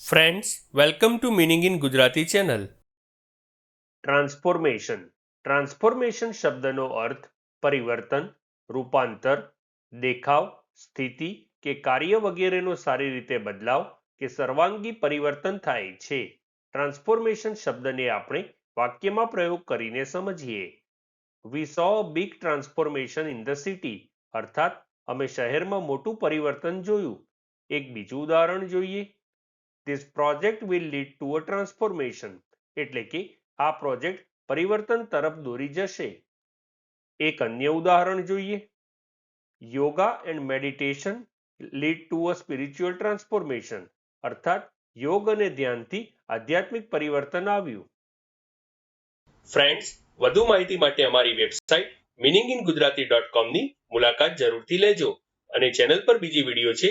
Friends welcome to meaning in Gujarati channel transformation transformation શબ્દનો અર્થ પરિવર્તન, રૂપાંતર, દેખાવ, સ્થિતિ કે કાર્ય વગેરેનો સારી રીતે બદલાવ કે સર્વાંગી પરિવર્તન થાય છે. ટ્રાન્સફોર્મેશન શબ્દને આપણે વાક્યમાં પ્રયોગ કરીને સમજીએ. We saw big transformation in the city અર્થાત, અમે શહેરમાં મોટું પરિવર્તન જોયું. એક બીજું ઉદાહરણ જોઈએ. This project will lead to a transformation એટલે કે આ પ્રોજેક્ટ પરિવર્તન તરફ દોરી જશે. એક અન્ય ઉદાહરણ જોઈએ. Yoga and meditation lead to a spiritual transformation અર્થાત યોગ અને ધ્યાનથી આધ્યાત્મિક પરિવર્તન આવ્યું. ફ્રેન્ડ્સ વધુ માહિતી માટે અમારી website meaning in Gujarati dot કોમની મુલાકાત જરૂરથી લેજો અને ચેનલ પર બીજી વીડિયો છે